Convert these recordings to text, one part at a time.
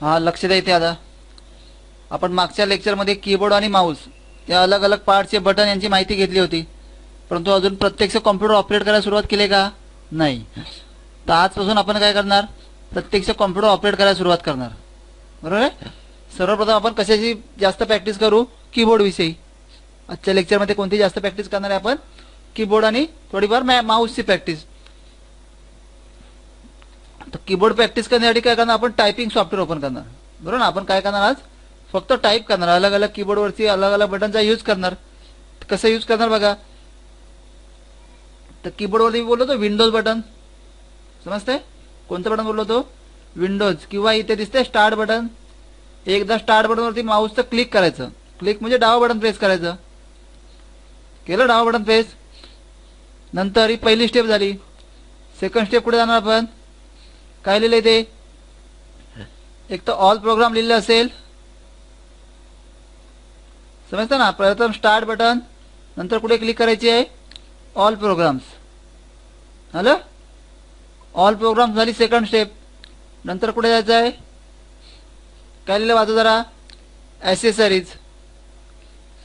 हा लक्ष द्या इथे आता. आपण मागच्या लेक्चरमध्ये कीबोर्ड आणि माऊस या अलग अलग पार्टचे बटन यांची माहिती घेतली होती. परंतु अजून प्रत्यक्ष कॉम्प्युटर ऑपरेट करायला सुरुवात केली का? नाही. तर आजपासून आपण काय करणार? प्रत्यक्ष कॉम्प्युटर ऑपरेट करायला सुरुवात करणार. बरोबर आहे? सर्वप्रथम आपण कशाची जास्त प्रॅक्टिस करू? कीबोर्डविषयी आजच्या लेक्चरमध्ये कोणती जास्त प्रॅक्टिस करणार आहे आपण? कीबोर्ड आणि थोडीफार मॅ माऊसची प्रॅक्टिस तर कीबोर्ड प्रॅक्टिस करण्यासाठी काय करणार? आपण टायपिंग सॉफ्टवेअर ओपन करणार. बरोबर? ना आपण काय करणार आज? फक्त टाईप करणार. अलग अलग कीबोर्डवरती अलग अलग बटनचा यूज करणार. कसं यूज करणार बघा? तर कीबोर्डवरती मी बोललो होतो विंडोज बटन समजतंय? कोणतं बटन बोललो होतो? विंडोज किंवा इथे दिसते स्टार्ट बटन एकदा स्टार्ट बटनवरती माऊसचं क्लिक करायचं. क्लिक म्हणजे डावं बटन प्रेस करायचं. केलं डावा बटन प्रेस नंतर ही पहिली स्टेप झाली. सेकंड स्टेप कुठे जाणार आपण? काय लिहिलंय ते? एक तर ऑल प्रोग्राम लिहिलं असेल. समजतं ना? प्रथम स्टार्ट बटन नंतर कुठे क्लिक करायची आहे? ऑल प्रोग्राम्स झालं ऑल प्रोग्राम्स झाली सेकंड स्टेप नंतर कुठे जायचं आहे? काय लिहिलं? वाचा जरा. ॲसेसरीज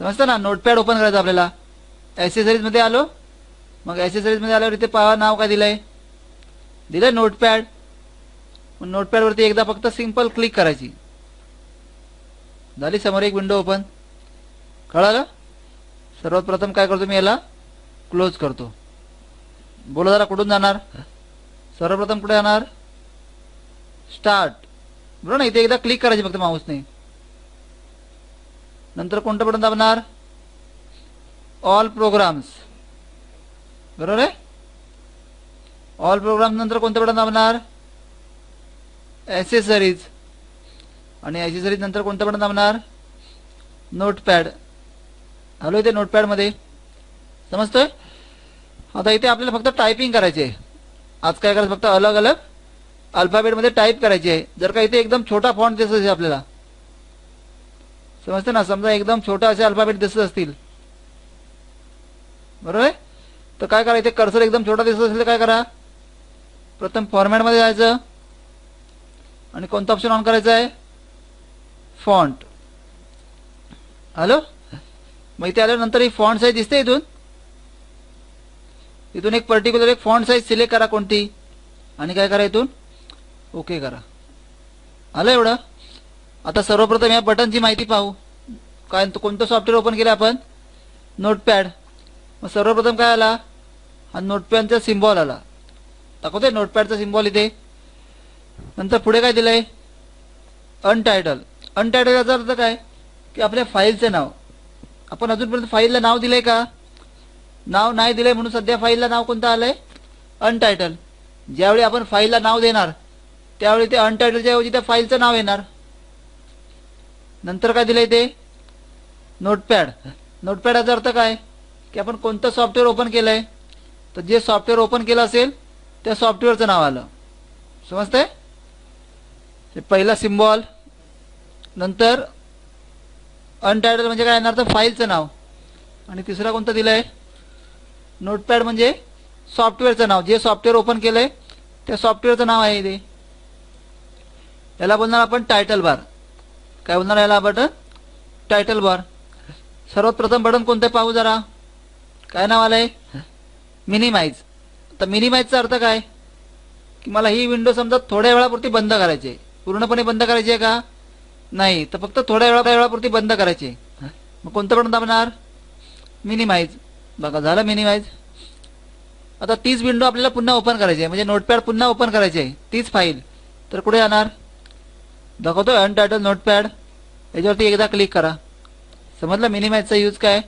समजतं ना? नोटपॅड ओपन करायचं आपल्याला. ॲसेसरीजमध्ये आलो. मग ॲसेसरीजमध्ये आल्यावर इथे पाहा नाव काय दिलं आहे दिलं नोटपॅड नोटपॅडवरती एकदा फक्त सिंपल क्लिक करायची. झाली समोर एक विंडो ओपन कळालं? सर्वात प्रथम काय करतो मी याला? क्लोज करतो. बोला जरा कुठून जाणार? सर्वप्रथम कुठे जाणार? स्टार्ट बरोबर ना? इथे एकदा क्लिक करायची फक्त माऊसने नंतर कोणतं बटन दाबणार? ऑल प्रोग्राम्स बरोबर आहे? ऑल प्रोग्राम नंतर कोणतं बटन दाबणार? ॲसेसरीज आणि ॲसेसरीज नंतर कोणतं बटन दाबणार नोटपॅड हॅलो इथे नोटपॅडमध्ये समजतोय? आता इथे आपल्याला फक्त टायपिंग करायची आहे आज काय करायचं? फक्त अलग अलग अल्फाबेटमध्ये टाईप करायची आहे जर का इथे एकदम छोटा फॉन्ट दिसत असेल आपल्याला. समजतं ना? समजा एकदम छोटा असे अल्फाबेट दिसत असतील. बरोबर? आहे तर काय करा? इथे कर्सर एकदम छोटा दिसत असेल तर काय करा? प्रथम फॉर्मॅटमध्ये जायचं. आणि कोणतं ऑप्शन ऑन करायचं आहे? फॉन्ट हॅलो मग इथे आल्यानंतर ही फॉन्ट साईज दिसते इथून? इथून एक पर्टिक्युलर एक फॉन्ट साईज सिलेक्ट करा कोणती. आणि काय करा इथून? ओके करा. आलं एवढं? आता सर्वप्रथम या बटनची माहिती पाहू. काय कोणतं सॉफ्टवेअर ओपन केलं आपण? नोटपॅड मग सर्वप्रथम काय आला? हा नोटपॅडचा सिम्बॉल आला. दाखवतोय नोटपॅडचा सिम्बॉल इथे? नंतर पुढे काय दिलंय? अनटायटल अनटायटल याचा अर्थ काय? की आपल्या फाईलचं नाव. आपण अजूनपर्यंत फाईलला नाव दिलंय का? नाव नाही दिलंय म्हणून सध्या फाईलला नाव कोणतं आलंय? अनटायटल ज्यावेळी आपण फाईलला नाव देणार त्यावेळी ते अनटायटलच्या ऐवजी त्या फाईलचं नाव येणार. नंतर काय दिलंय ते? नोटपॅड नोटपॅडाचा अर्थ काय? की आपण कोणतं सॉफ्टवेअर ओपन केलंय? तर जे सॉफ्टवेअर ओपन केलं असेल त्या सॉफ्टवेअरचं नाव आलं. समजतंय? हे पहिला सिम्बॉल नंतर अनटायटल म्हणजे काय येणार तर फाईलचं नाव. आणि तिसरा कोणतं दिलं आहे नोटपॅड म्हणजे सॉफ्टवेअरचं नाव. जे सॉफ्टवेअर ओपन केलं आहे त्या सॉफ्टवेअरचं नाव आहे इथे याला बोलणार आपण टायटल बार काय बोलणार याला बटन टायटल बार सर्वात प्रथम बटन कोणतं पाहू जरा. काय नाव आलं आहे मिनिमाइज तर मिनिमाइजचा अर्थ काय? की मला ही विंडो समजा थोड्या वेळापुरती बंद करायची आहे. पूर्णपणे बंद करायची आहे का? नाही. तर फक्त थोड्या वेळा वेळापुरती बंद करायची. आहे मग कोणतं बटन दाबणार? मिनिमाइज बघा झालं मिनिमाइज आता तीच विंडो आपल्याला पुन्हा ओपन करायची आहे. म्हणजे नोटपॅड पुन्हा ओपन करायची आहे. तीच फाईल तर कुठे जाणार? दाखवतो अनटायटल नोटपॅड याच्यावरती एकदा क्लिक करा. समजलं? मिनिमाइजचा यूज काय?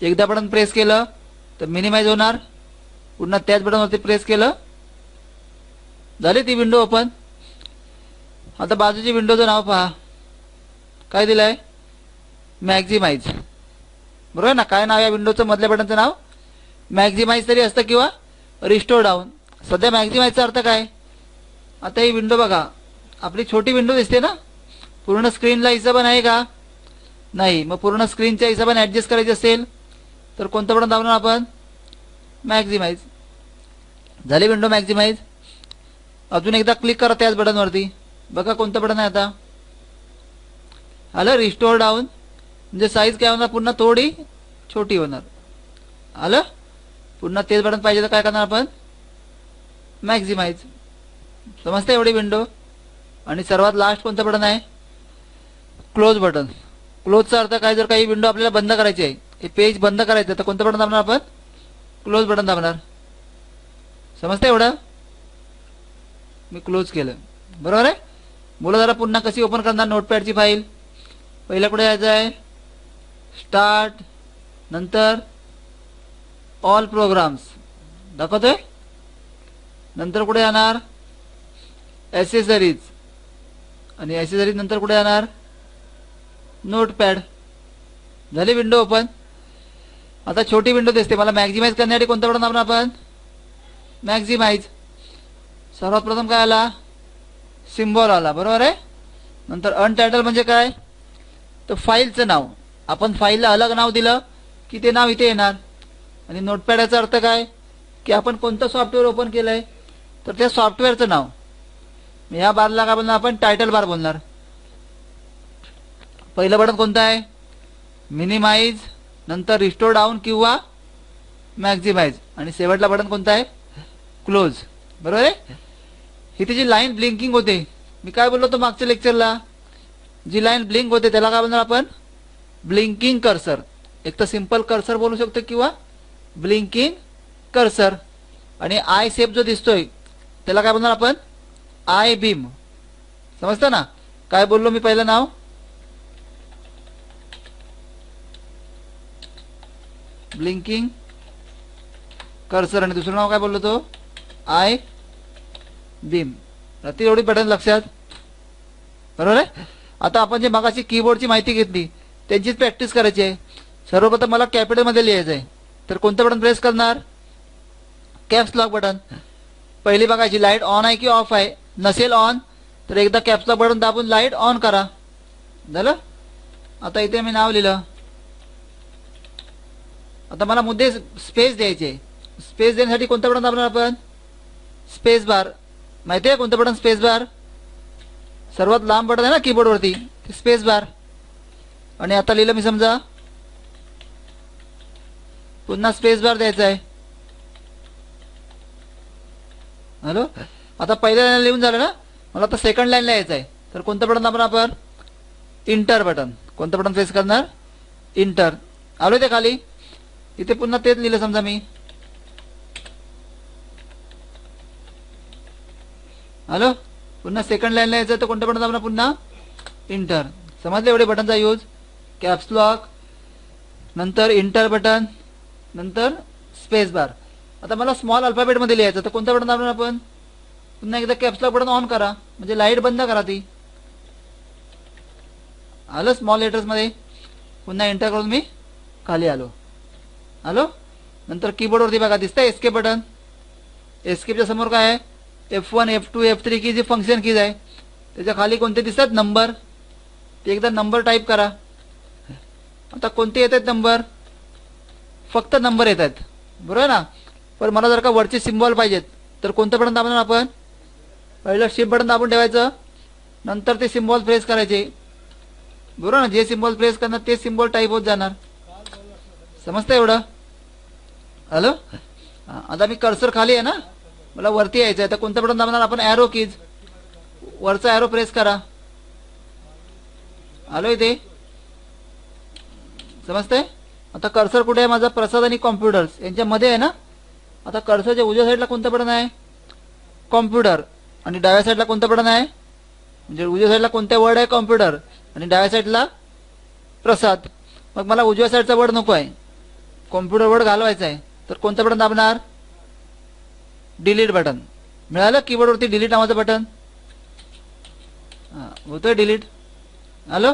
एकदा बटन प्रेस केलं तर मिनिमाइज होणार. पुन्हा त्याच बटनवरती प्रेस केलं. झाली ती विंडो ओपन आता बाजूची विंडोचं नाव पहा. काय दिलं आहे मॅक्झिमाइज. बरोबर ना? काय नाव या विंडोचं मधल्या बटनचं नाव? मॅक्झिमाइज तरी असतं किंवा रिस्टोर डाऊन. सध्या मॅक्झिमाइजचा अर्थ काय? आता ही विंडो बघा. आपली छोटी विंडो दिसते ना? पूर्ण स्क्रीनला हिशोबाने आहे का? नाही. मग पूर्ण स्क्रीनच्या हिशोबाने ॲडजस्ट करायची असेल तर कोणतं बटन दाबणार आपण? मॅक्झिमाइज. झाली विंडो मॅक्झिमाइज? अजून एकदा क्लिक करा त्याच बटनवरती. बघा कोणतं बटन आहे आता. आलं रिस्टोर डाऊन म्हणजे साईज काय होणार? पुन्हा थोडी छोटी होणार. आलं? पुन्हा तेच बटन पाहिजे तर काय करणार आपण? मॅक्झिमाइज समजते एवढी विंडो आणि सर्वात लास्ट कोणतं बटन आहे? क्लोज बटन क्लोजचा अर्थ काय? जर काही विंडो आपल्याला बंद करायची आहे हे पेज बंद करायचं तर कोणतं बटन दाबणार आपण? क्लोज बटन दाबणार. समजतं एवढं? मी क्लोज केलं. बरोबर आहे? बोला जरा पुन्हा कशी ओपन करणार? नोटपॅडची फाईल पहिल्या कुठे यायचं आहे. स्टार्ट नंतर ऑल प्रोग्राम्स दाखवतोय? नंतर कुठे येणार ॲसेसरीज आणि ॲसेसरीज नंतर कुठे येणार नोटपॅड झाली विंडो ओपन आता छोटी विंडो दिसते. मला मॅक्झिमाइज करण्यासाठी कोणतं बटन आपण? आपण मॅक्झिमाइज सर्वात प्रथम काय आला? सिम्बॉल आला बरोबर आहे? नंतर अनटायटल म्हणजे काय? तर फाईलचं नाव. आपण फाईलला अलग नाव दिलं की ते नाव इथे येणार. आणि नोटपॅडाचा अर्थ काय? की आपण कोणतं सॉफ्टवेअर ओपन केलं आहे तर त्या सॉफ्टवेअरचं नाव. ह्या बारला काय बोलणार? आपण टायटल बार बोलणार. पहिलं बटन कोणतं आहे? मिनिमाइज नंतर रिस्टोर डाऊन किंवा मॅक्झिमाइज आणि शेवटला बटन कोणतं आहे? क्लोज बरोबर आहे? ही जी लाईन ब्लिंकिंग होते मी काय बोललो होतो मागच्या लेक्चरला जी लाईन ब्लिंक होते त्याला काय बोलणार आपण? ब्लिंकिंग कर्सर एक तर सिंपल कर्सर बोलू शकतो किंवा ब्लिंकिंग कर्सर आणि आय सेप जो दिसतोय त्याला काय बोलणार आपण? आय बीम समजतं ना? काय बोललो मी पहिलं नाव? ब्लिंकिंग कर्सर आणि दुसरं नाव काय बोललो तो? आय बीम रात्री एवढी पॅटर्न लक्षात? बरोबर आहे? आता आपण जे मगाशी कीबोर्डची माहिती घेतली त्यांचीच प्रॅक्टिस करायची आहे. सर्वप्रथम मला कॅपिटलमध्ये लिहायचं आहे तर कोणतं बटन प्रेस करणार? कॅप्स लॉक बटन पहिली बघायची लाइट ऑन आहे की ऑफ आहे नसेल ऑन तर एकदा कॅप्स लॉक बटन दाबून लाइट ऑन करा. झालं? आता इथे मी नाव लिहिलं. आता मला मुद्दे स्पेस द्यायचे. स्पेस देण्यासाठी कोणतं बटन दाबणार आपण? स्पेस बार माहिती आहे कोणतं बटन स्पेस बार सर्वात लांब बटन आहे ना कीबोर्डवरती ते स्पेस बार आणि आता लिहिलं मी समजा. पुन्हा स्पेस बार द्यायचा आहे. हॅलो आता पहिल्या लाईन लिहून झालं ना? मला आता सेकंड लाईनला यायचं आहे. तर कोणतं बटन दाबणार आपण इंटर बटन कोणतं बटन प्रेस करणार? इंटर आलो ते खाली. इथे पुन्हा तेच लिहिलं समजा मी. हॅलो? पुन्हा सेकंड लाईनला यायचं तर कोणतं बटन दाबणार पुन्हा? इंटर समजले एवढे बटनचा यूज कॅप्स लॉक नंतर इंटर बटन नंतर स्पेस बार आता मला स्मॉल अल्फाबेटमध्ये लिहायचं तर कोणतं बटन दाबणार आपण? पुन्हा एकदा कॅप्स लॉक बटन ऑन करा. म्हणजे लाइट बंद करा ती. आलं स्मॉल लेटर्समध्ये पुन्हा एंटर करून मी खाली आलो. आलो? नंतर कीबोर्डवरती बघा दिसतंय एस्केप बटन एस्केपच्या समोर काय आहे? F one F two F three key जी फंक्शन कीज आहे? त्याच्याखाली कोणते दिसतात? नंबर ते एकदा नंबर टाईप करा. आता कोणते येत आहेत नंबर फक्त नंबर येत आहेत बरोबर ना? पण मला जर का वरचे सिम्बॉल पाहिजेत तर कोणतं बटन दाबणार आपण? पहिलं शिफ्ट बटन दाबून ठेवायचं. नंतर ते सिम्बॉल प्रेस करायचे. बरोबर ना? जे सिम्बॉल प्रेस करणार ते सिम्बॉल टाईप होत जाणार. समजतं एवढं? हॅलो आता मी कर्सर खाली आहे ना? मला वरती यायचं आहे तर कोणतं बटन दाबणार? आपण ॲरो कीज वरचा ॲरो प्रेस करा. आलो इथे. समजतंय? आता कर्सर कुठे आहे? माझा प्रसाद आणि कॉम्प्युटर्स यांच्यामध्ये आहे ना? आता कर्सरच्या उजव्या साईडला कोणतं बटन आहे? कॉम्प्युटर आणि डाव्या साईडला कोणतं बटन आहे? म्हणजे उजव्या साईडला कोणत्या वर्ड आहे? कॉम्प्युटर आणि डाव्या साईडला प्रसाद. मग मला उजव्या साईडचा वर्ड नको आहे. कॉम्प्युटर वर्ड घालवायचा आहे. तर कोणतं बटन दाबणार? डिलीट बटन मिळालं? कीबोर्डवरती डिलीट नावाचं बटन हां होतोय डिलीट हॅलो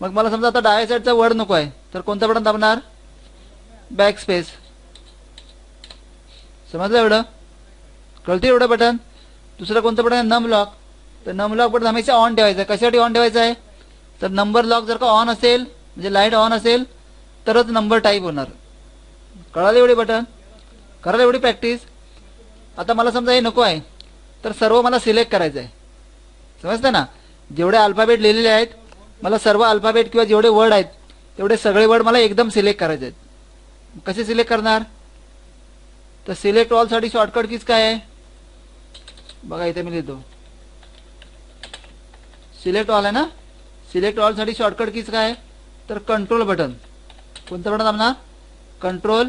मग मला समजा आता डाव्या साईडचा वर्ड नको आहे तर कोणतं बटन दाबणार बॅक स्पेस समजलं एवढं? कळतं एवढं बटन दुसरं कोणतं बटन आहे? नम लॉक तर नम लॉक बटन हमेशा ऑन ठेवायचं. आहे कशासाठी ऑन ठेवायचं आहे? तर नंबर लॉक जर का ऑन असेल म्हणजे लाइट ऑन असेल तरच नंबर टाईप होणार. कळालं एवढी बटन करायला एवढी प्रॅक्टिस आता मला समजा हे नको आहे. तर सर्व मला सिलेक्ट करायचं आहे समजतं ना? जेवढे अल्फाबेट लिहिलेले आहेत मला सर्व अल्फाबेट किंवा जेवढे वर्ड आहेत तेवढे सगळे वर्ड मला एकदम सिलेक्ट करायचे आहेत. कसे सिलेक्ट करणार? तर सिलेक्ट ऑलसाठी शॉर्टकट कीच काय आहे? बघा इथे मी लिहितो. सिलेक्ट ऑल आहे ना? सिलेक्ट ऑलसाठी शॉर्टकट कीच काय आहे? तर कंट्रोल बटन कोणतं बटन दाबणार कंट्रोल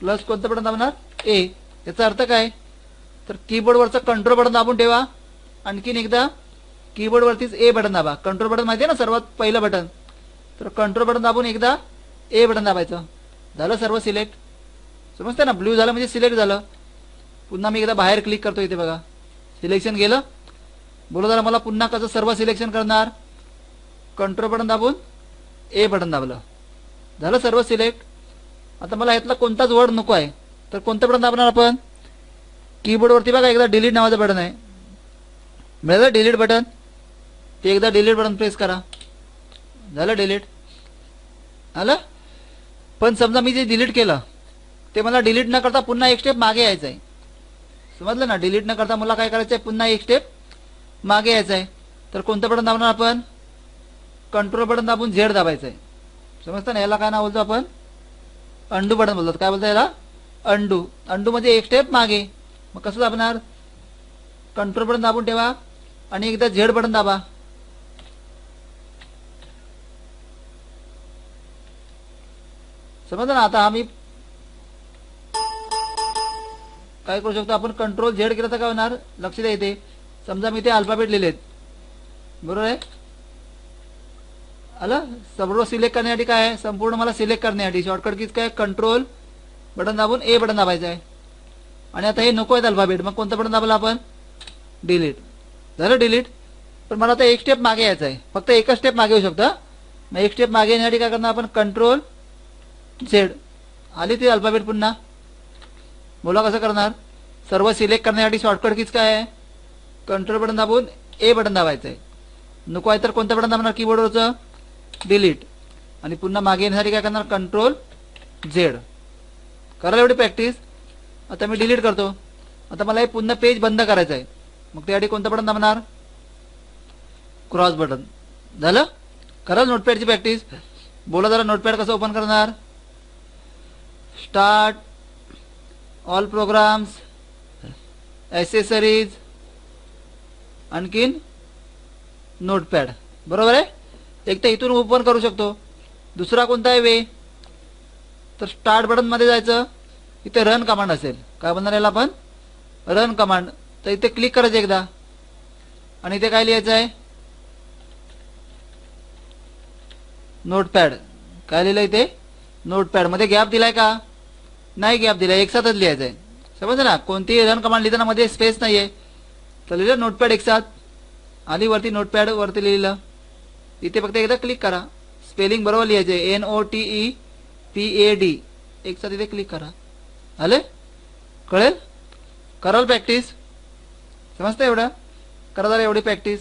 प्लस कोणतं बटन दाबणार ए याचा अर्थ काय? तर कीबोर्डवरचं कंट्रोल बटन दाबून ठेवा. आणखीन एकदा कीबोर्डवरतीच ए बटन दाबा. कंट्रोल बटन माहिती आहे ना सर्वात पहिलं बटन तर कंट्रोल बटन दाबून एकदा ए बटन दाबायचं. झालं सर्व सिलेक्ट समजतं ना? ब्ल्यू झालं म्हणजे सिलेक्ट झालं. पुन्हा मी एकदा बाहेर क्लिक करतो इथे बघा. सिलेक्शन गेलं. बोला जरा मला पुन्हा कसं सर्व सिलेक्शन करणार? कंट्रोल बटन दाबून ए बटन दाबलं. झालं सर्व सिलेक्ट आता मला यातला कोणताच वर्ड नको आहे. तर कोणतं बटन दाबणार आपण? कीबोर्डवरती बघा एकदा डिलीट नावाचं बटन आहे. मिळालं डिलीट बटन ते एकदा डिलीट बटन प्रेस करा. झालं डिलीट आलं? पण समजा मी जे डिलीट केलं ते मला डिलीट न करता पुन्हा एक स्टेप मागे यायचं आहे समजलं ना? डिलीट न करता मला काय करायचं आहे पुन्हा एक स्टेप मागे यायचं आहे तर कोणतं बटन दाबणार आपण? कंट्रोल बटन दाबून झेड दाबायचं आहे समजतं ना? याला काय नाव बोलतो आपण? अंडू बटन बोलतात. काय बोलतो याला? अंडू. अंडू म्हणजे एक स्टेप मागे. मग कसं दाबणार? कंट्रोल बटन दाबून ठेवा आणि एकदा झेड बटन दाबा. समजलं ना? आता आम्ही काय करू शकतो? आपण कंट्रोल झेड केलं तर काय होणार? लक्ष द्या इथे. समजा मी ते अल्फाबेट लिहिलेत. बरोबर आहे? आलं? सर्व सिलेक्ट करण्यासाठी काय आहे? संपूर्ण मला सिलेक्ट करण्यासाठी. शॉर्टकट कीच काय? कंट्रोल बटन दाबून ए बटन दाबायचं आहे. आणि आता हे नको आहेत अल्फाबेट मग कोणतं बटन दाबलं आपण? डिलीट झालं डिलीट पण मला आता एक स्टेप मागे यायचं आहे. फक्त एकच स्टेप मागे येऊ शकतं. मग एक स्टेप मागे येण्यासाठी काय करणार आपण? कंट्रोल झेड आली ती अल्फाबेट पुन्हा. बोला कसं करणार? सर्व सिलेक्ट करण्यासाठी शॉर्टकट कीच काय आहे? कंट्रोल बटन दाबून ए बटन दाबायचं आहे. नको आहे तर कोणतं बटन दाबणार कीबोर्डवरचं डिलीट आणि पुन्हा मागे येण्यासाठी काय करणार? कंट्रोल झेड कराल एवढी प्रॅक्टिस आता मी डिलीट करतो. आता मला हे पुन्हा पेज बंद करायचं आहे. मग त्यासाठी कोणतं बटन दाबणार क्रॉस बटन झालं? कराल नोटपॅडची प्रॅक्टिस बोला जरा नोटपॅड कसं ओपन करणार? स्टार्ट ऑल प्रोग्राम्स ॲसेसरीज आणखीन नोटपॅड बरोबर आहे? एक तर इथून ओपन करू शकतो. दुसरा कोणता आहे वे? तर स्टार्ट बटनमध्ये जायचं. इथे रन कमांड असेल. काय बनणार याला आपण? रन कमांड तर इथे क्लिक करायचं एकदा. आणि इथे काय लिहायचं आहे? नोटपॅड काय लिहिलं इथे? नोटपॅडमध्ये गॅप दिलाय का? नाही गॅप दिलाय. एकसाथच लिहायचं आहे. समजलं ना? कोणतीही रन कमांड लिहिताना मध्ये स्पेस नाहीये. तर लिहिलं नोटपॅड एकसाथ आली वरती नोटपॅड वरती लिहिलं. इथे फक्त एकदा क्लिक करा. स्पेलिंग बरोबर लिहायचे N O T E P A D एकचा तिथे क्लिक करा. आले? कळेल? कराल प्रॅक्टिस समजतं एवढं? करा जरा एवढी प्रॅक्टिस